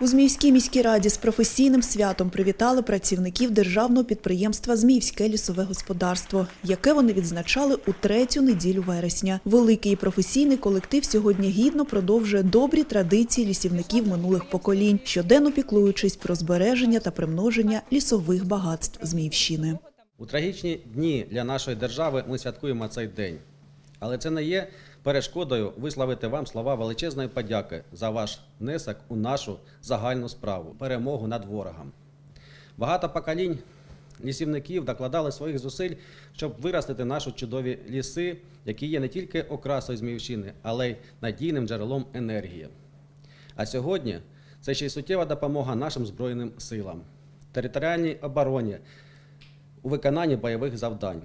У Зміївській міській раді з професійним святом привітали працівників державного підприємства Зміївське лісове господарство, яке вони відзначали у третю неділю вересня. Великий і професійний колектив сьогодні гідно продовжує добрі традиції лісівників минулих поколінь, щоденно піклуючись про збереження та примноження лісових багатств Зміївщини. У трагічні дні для нашої держави ми святкуємо цей день. Але це не є перешкодою висловити вам слова величезної подяки за ваш внесок у нашу загальну справу перемогу над ворогом. Багато поколінь лісівників докладали своїх зусиль, щоб виростити наші чудові ліси, які є не тільки окрасою Зміївщини, але й надійним джерелом енергії. А сьогодні це ще й суттєва допомога нашим Збройним силам, територіальній обороні у виконанні бойових завдань.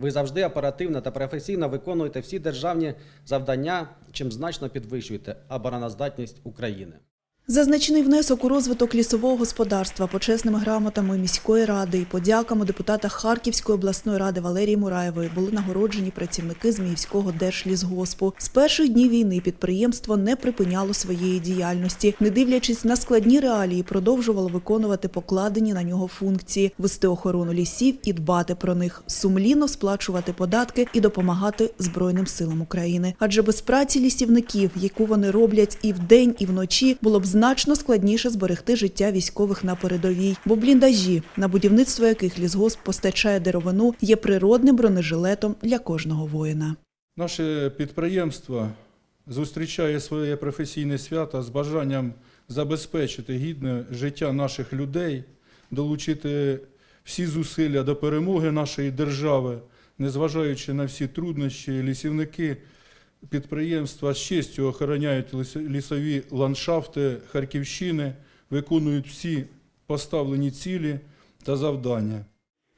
Ви завжди оперативно та професійно виконуєте всі державні завдання, чим значно підвищуєте обороноздатність України. За значний внесок у розвиток лісового господарства почесними грамотами міської ради і подяками депутата Харківської обласної ради Валерії Мураєвої були нагороджені працівники Зміївського держлісгоспу. З перших днів війни підприємство не припиняло своєї діяльності, не дивлячись на складні реалії, продовжувало виконувати покладені на нього функції, вести охорону лісів і дбати про них, сумлінно сплачувати податки і допомагати Збройним силам України. Адже без праці лісівників, яку вони роблять і вдень, і вночі, було б значно складніше зберегти життя військових на передовій, бо бліндажі, на будівництво яких лісгосп постачає деревину, є природним бронежилетом для кожного воїна. Наше підприємство зустрічає своє професійне свято з бажанням забезпечити гідне життя наших людей, долучити всі зусилля до перемоги нашої держави, незважаючи на всі труднощі, лісівники підприємства з честю охороняють ліс- лісові ландшафти Харківщини, виконують всі поставлені цілі та завдання.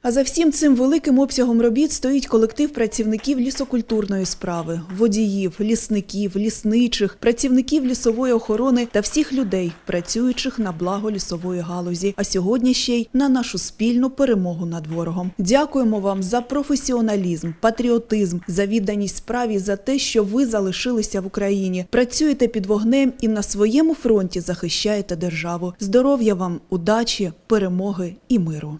А за всім цим великим обсягом робіт стоїть колектив працівників лісокультурної справи, водіїв, лісників, лісничих, працівників лісової охорони та всіх людей, працюючих на благо лісової галузі. А сьогодні ще й на нашу спільну перемогу над ворогом. Дякуємо вам за професіоналізм, патріотизм, за відданість справі, за те, що ви залишилися в Україні, працюєте під вогнем і на своєму фронті захищаєте державу. Здоров'я вам, удачі, перемоги і миру.